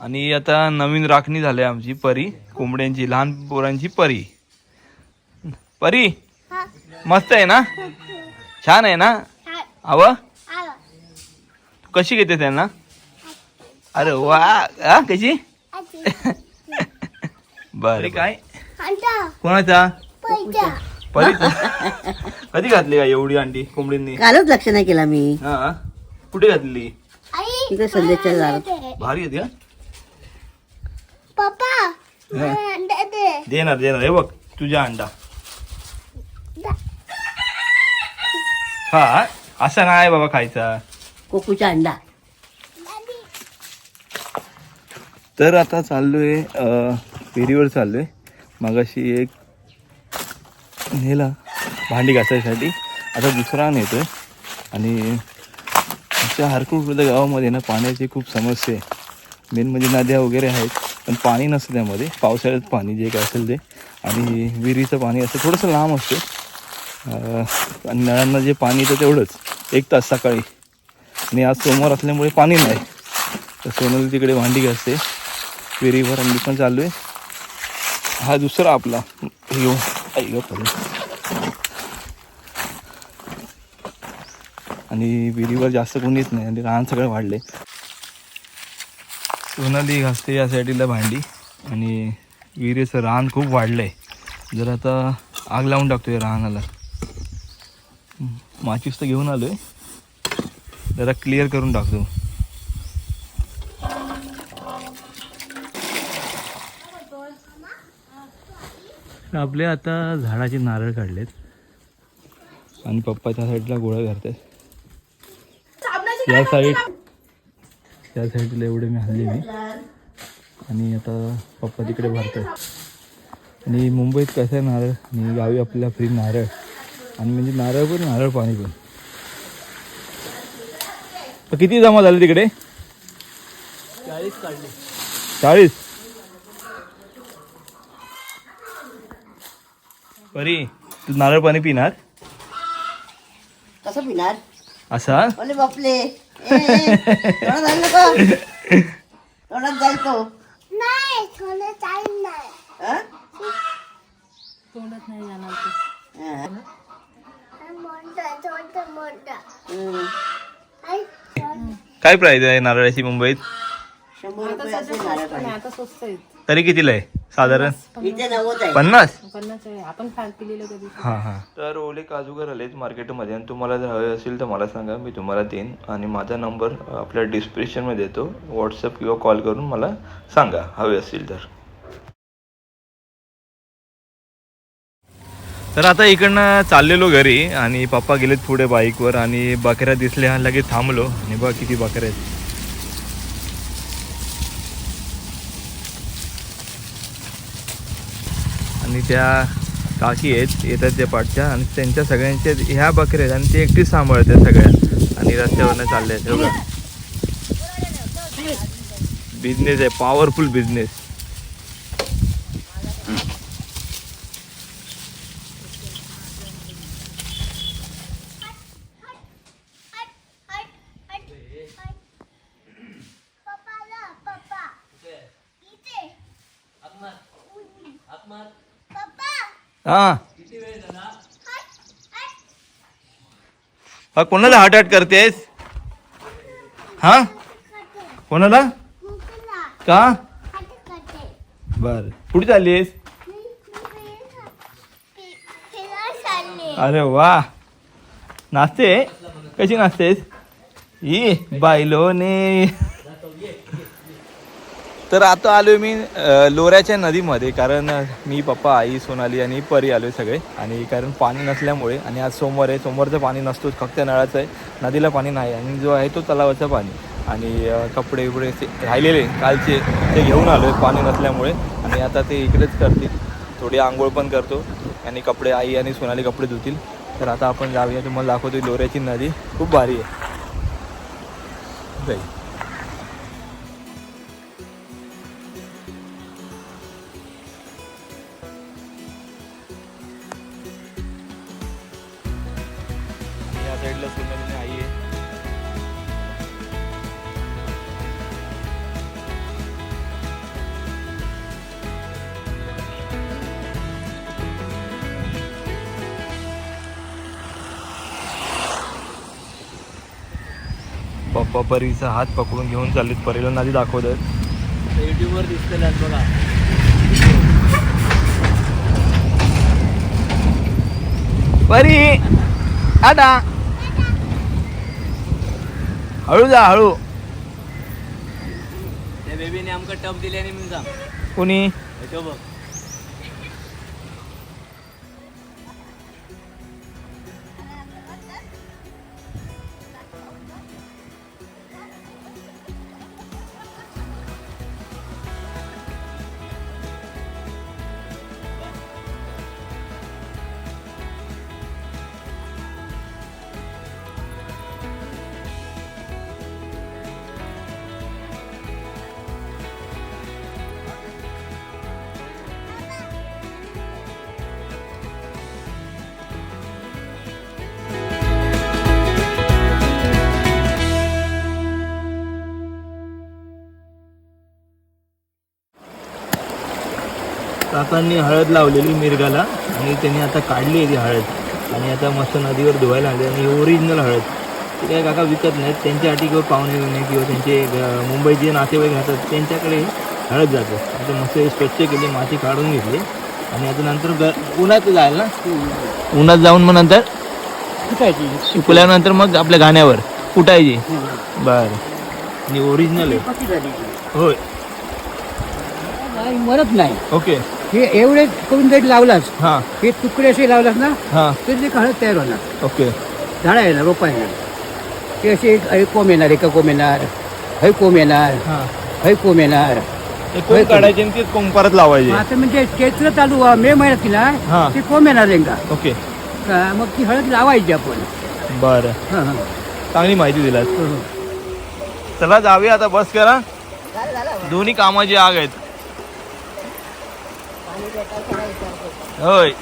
आणि आता नवीन राखणी झाली आमची परी कोंबड्यांची लहान पोरांची परी. परी मस्त आहे ना? छान आहे ना? हव कशी घेते त्यांना? अरे वा. आ, कशी? बर काय? कोणाचा? परीचा. कधी घातली का एवढी अंडी कोंबडींनी? कालच लक्ष नाही केला मी. हा. कुठे घातली? दारात भारी होती का पप्पा. अंडा दे देणार देणार हे बघ तुझा अंडा हा असा नाही बाबा खायचा कोकूचा अंडा तर आता चाललोय अं, फेरीवर चाललोय. मगाशी एक नेला भांडी घासायसाठी. आता दुसरा नेतोय. आणि आमच्या हरकुळ गावामध्ये ना पाण्याची खूप समस्या आहे. मेन म्हणजे नद्या वगैरे आहेत पण पाणी नसतं त्यामध्ये. पावसाळ्यात पाणी जे काय असेल ते. आणि विहिरीचं पाणी असं थोडंसं लांब असतं. आणि नळांना जे पाणी येतं तेवढंच. एक तास सकाळी. आणि आज सोमवार असल्यामुळे पाणी नाही. तर सोनली तिकडे भांडी घासते. विहिरीवर आणि पण चालू आहे. हा दुसरा आपला. हे घेऊन आई गं पडलं. आणि विहिरीवर जास्त कोणीच नाही आणि रान सगळं वाढले सोनाली घासते या साईडला भांडी आणि विहिरीचं रान खूप वाढलंय. जर आता आग लावून टाकतोय रानाला. माचीस तर घेऊन आलोय. जरा क्लिअर करून टाकतो. आपले आता झाडाचे नारळ काढलेत. आणि पप्पा त्या साईडला गोळा करतात या साईड त्या साईडला एवढे मी. हल्ली मी आणि आता पप्पा तिकडे भरतात. आणि मुंबईत कसं आहे नारळ? आणि गावी आपल्याला फ्री नारळ. आणि म्हणजे नारळ पण नारळ पाणी पण. तर किती जमा झाले तिकडे? चाळीस काढले. चाळीस? परी तू नारळ पाणी पिणार? कसं पिणार? असा? ओले बापले. ए, ए, तोंडात जाईल नको तोंडात जाईल तो. नाही थोडं टाइम नाही हा? हा, हा. मोठं थोडं मोठं हम्म. आई, काय प्राइस आहे नारळाची मुंबईत? शंभर रुपये असेल नारळ पाणी तरी कितीला आहे? साधारण इथे नव्वद आहे. पन्नास? आपण फार पिलेलं कधी? हां हां. तर ओले काजूगर आलेत मार्केटमध्ये आणि तुम्हाला जर हवे असेल तर मला सांगा मी तुम्हाला देईन. आणि माझा नंबर आपल्या डिस्क्रिप्शनमध्ये देतो. व्हॉट्सअप किंवा कॉल करून मला सांगा हवे असतील तर. तर आता इकडनं चाललेलो घरी आणि पप्पा गेलेत पुढे बाईकवर आणि बकऱ्या दिसल्या लगेच थांबलो. आणि बघा किती बकऱ्या आहेत. आणि त्या काकी आहेत येतात त्या पाठच्या आणि त्यांच्या सगळ्यांच्या ह्या बकऱ्या आहेत आणि ते एकटीच सांभाळतात सगळ्या. आणि रस्त्यावरनं चालले आहेत बघा. बिझनेस आहे पॉवरफुल बिझनेस हा. हा कोणाला हाटाट करतेस? हा? कोणाला? का? बर. कुठे चाललीस अरे वा. नाचते? कशी नाचतेस? ई बायलोने. तर आता आलोय मी लोऱ्याच्या नदीमध्ये कारण मी पप्पा आई सोनाली आणि परी आलोय सगळे. आणि कारण पाणी नसल्यामुळे आणि आज सोमवार आहे सोमवारचं पाणी नसतोच फक्त नळाचं आहे. नदीला पाणी नाही आणि जो आहे तो तलावाचं पाणी. आणि कपडे बिपडे राहिलेले कालचे ते घेऊन आलो आहे पाणी नसल्यामुळे. आणि आता ते इकडेच करतील. थोडी आंघोळ पण करतो. आणि कपडे आई आणि सोनाली कपडे धुतील. तर आता आपण जाऊया तुम्हाला दाखवतो लोऱ्याची नदी. खूप भारी आहे. जाईल साईडला सोनालीने आई आहे. पप्पा परीचा हात पकडून घेऊन चाललेत. परीला नदी दाखवतात. युट्यूबवर दिसतेला बघा. परी आटा. हळू जा हळू. त्या बेबीने आमका टप दिल्याने म्हणून सांग कोणी? ह्याच्या बघ. काकांनी हळद लावलेली मिरगाला आणि त्यांनी आता काढली आहे ती हळद. आणि आता मस्त नदीवर धुवायला आणली आणि ओरिजिनल हळद. ते काय काका विकत नाहीत त्यांच्यासाठी किंवा पाहुणे बिवणे किंवा त्यांचे अं, मुंबईत जे नातेवाईक राहतात त्यांच्याकडे हळद जातं. आता मस्त हे स्वच्छ केली माती काढून घेतली. आणि आता नंतर ग उन्हात जाईल ना? उन्हात जाऊन मग नंतर? सुकल्यानंतर मग आपल्या गाण्यावर. कुटायची बरं. आणि ओरिजिनल आहे. होय. मरत नाही. ओके. हे एवढे करून जरी लावलास हां. हे तुकडे असे लावलास ना हां. तर ते हळद तयार होणार. ओके. झाडं येणार रोपा येणार ते असे एक एक कोंब येणार एका कोंब येणार हय कोंब येणार हां. हय कोंब येणार. ते कोण काढायचे आणि ते कोण परत लावायचे. आता म्हणजे चैत्र चालू व्हा, मे महिन्यात की हा. नाही ते कोंब येणार रेंगा ओके. का मग ती हळद लावायची आपण. बरं. हां हां. चांगली माहिती दिलात हो, हो. चला जाऊया आता बस करा. दोन्ही कामाची आग आहेत. पाणी